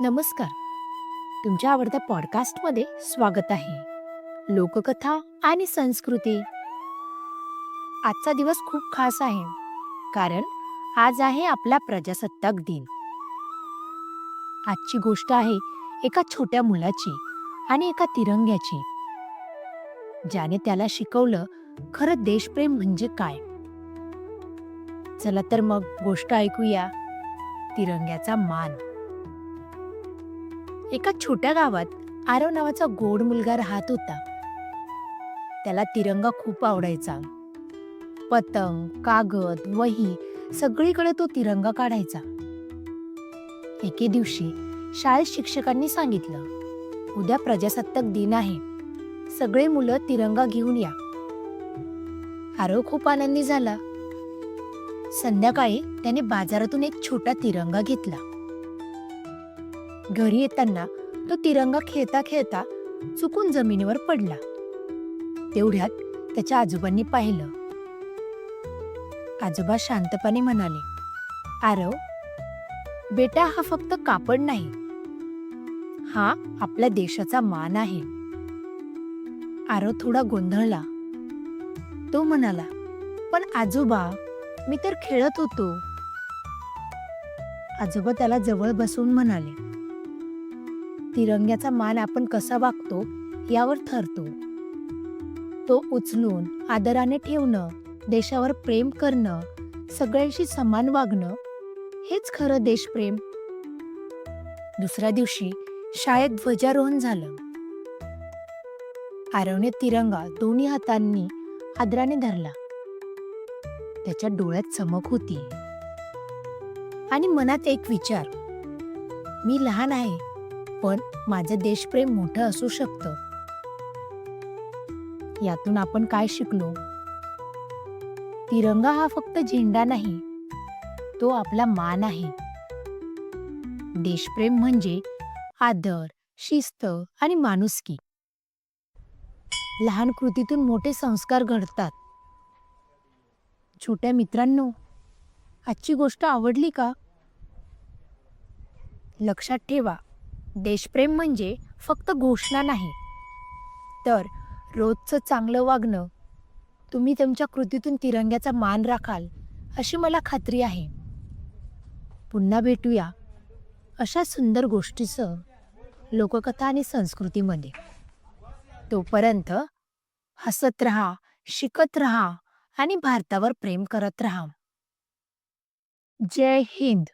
नमस्कार. तुमच्या आवडत्या पॉडकास्टमध्ये स्वागत आहे. लोककथा आणि संस्कृती. आजचा दिवस खूप खास आहे कारण आज आहे आपला प्रजासत्ताक दिन. आजची गोष्ट आहे एका छोट्या मुलाची आणि एका तिरंग्याची ज्याने त्याला शिकवलं खरं देशप्रेम म्हणजे काय. चला तर मग गोष्ट ऐकूया. तिरंग्याचा मान. एका छोट्या गावात आरव नावाचा गोड मुलगा राहत होता. त्याला तिरंगा खूप आवडायचा. पतंग कागद वही सगळीकडे तो तिरंगा काढायचा. एके दिवशी शाळेत शिक्षकांनी सांगितलं उद्या प्रजासत्ताक दिन आहे. सगळे मुलं तिरंगा घेऊन या. आरव खूप आनंदी झाला. संध्याकाळी त्याने बाजारातून एक छोटा तिरंगा घेतला. घरी येताना तो तिरंगा खेळता खेळता चुकून जमिनीवर पडला. तेवढ्यात त्याच्या आजोबांनी पाहिलं. आजोबा शांतपणे म्हणाले आरव बेटा हा फक्त कापड नाही. हा आपल्या देशाचा मान आहे. आरव थोडा गोंधळला. तो म्हणाला पण आजोबा मी तर खेळत होतो. आजोबा त्याला जवळ बसून म्हणाले तिरंग्याचा मान आपण कसा वागतो यावर ठरतो. तो उचलून आदराने ठेवणं देशावर प्रेम करणं सगळ्यांशी समान वागणं हेच खरं देशप्रेम. दुसऱ्या दिवशी शाळेत ध्वजारोहण झालं. आरवने तिरंगा दोन्ही हातांनी आदराने धरला. त्याच्या डोळ्यात चमक होती. आणि मनात एक विचार. मी लहान आहे. पण माझं देशप्रेम मोठं असू शकतं. यातून आपण काय शिकलो? तिरंगा हा फक्त झेंडा नाही तो आपला मान आहे. देशप्रेम म्हणजे आदर शिस्त आणि माणुसकी. लहान कृतीतून मोठे संस्कार घडतात. छोट्या मित्रांनो आजची गोष्ट आवडली का? लक्षात ठेवा देशप्रेम म्हणजे फक्त घोषणा नाही. तर रोजचं चांगलं वागणं तुम्ही तुमच्या कृतीतून तिरंग्याचा मान राखाल अशी मला खात्री आहे. पुन्हा भेटूया अशा सुंदर गोष्टीचं लोककथा आणि संस्कृतीमध्ये. तोपर्यंत हसत रहा शिकत रहा आणि भारतावर प्रेम करत रहा. जय हिंद.